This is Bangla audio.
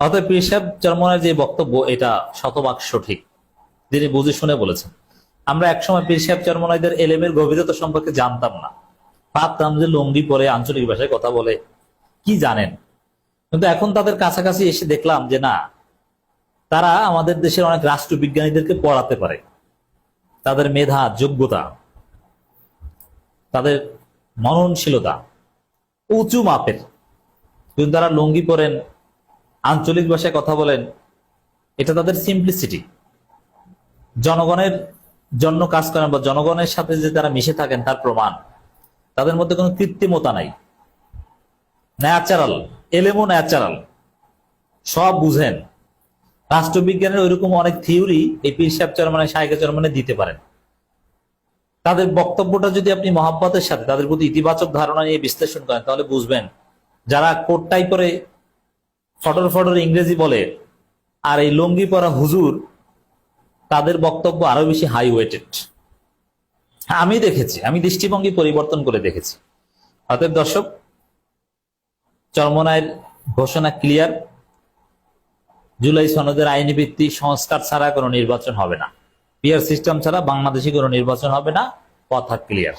অতএব পীর সাহেব চরমনের যে বক্তব্য, এটা শতভাগ সঠিক। তিনি বুঝে শুনে বলেছেন, আমরা একসময় পীর সাহেব চরমনাইদের এলেমের গভীরতা সম্পর্কে জানতাম না। ভাবতাম যে লুঙ্গি পরে আঞ্চলিক ভাষায় কথা বলে কি জানেন? কিন্তু এখন তাদের কাছাকাছি এসে দেখলাম যে না, তারা আমাদের দেশের অনেক রাষ্ট্রবিজ্ঞানীদেরকে পড়াতে পারে। তাদের মেধা, যোগ্যতা, তাদের মননশীলতা উঁচু মাপের। কিন্তু তারা লুঙ্গি পরেন আঞ্চলিক ভাষায় কথা বলেন, এটা তাদের সিম্পলিসিটি জনগণের জন্য কাজ করেন বা জনগণের সাথে যে তারা মিশে থাকেন, তার প্রমাণ। তাদের মধ্যে কোনো কৃত্রিমতা নাই। ন্যাচারাল এলেমো ন্যাচারাল সব বুঝেন। রাষ্ট্রবিজ্ঞানের ওইরকম অনেক থিওরি এই পীর সাহেব চরমানে সাহেব চরমানে দিতে পারেন। তাদের বক্তব্যটা যদি আপনি মহাব্বতের সাথে, তাদের প্রতি ইতিবাচক ধারণা নিয়ে বিশ্লেষণ করেন, তাহলে বুঝবেন, যারা কোটটাই পরে ফটর ফটর ইংরেজি বলে, আর এই লুঙ্গি পরা হুজুর, তাদের বক্তব্য আরও বেশি হাই ওয়েটেড আমি দেখেছি, আমি দৃষ্টিভঙ্গি পরিবর্তন করে দেখেছি। অতএব দর্শক চরমনায়ের ঘোষণা ক্লিয়ার জুলাই সনদের আইনি ভিত্তি সংস্কার ছাড়া কোনো নির্বাচন হবে না। পিয়ার সিস্টেম ছাড়া বাংলাদেশি কোনো নির্বাচন হবে না, কথা ক্লিয়ার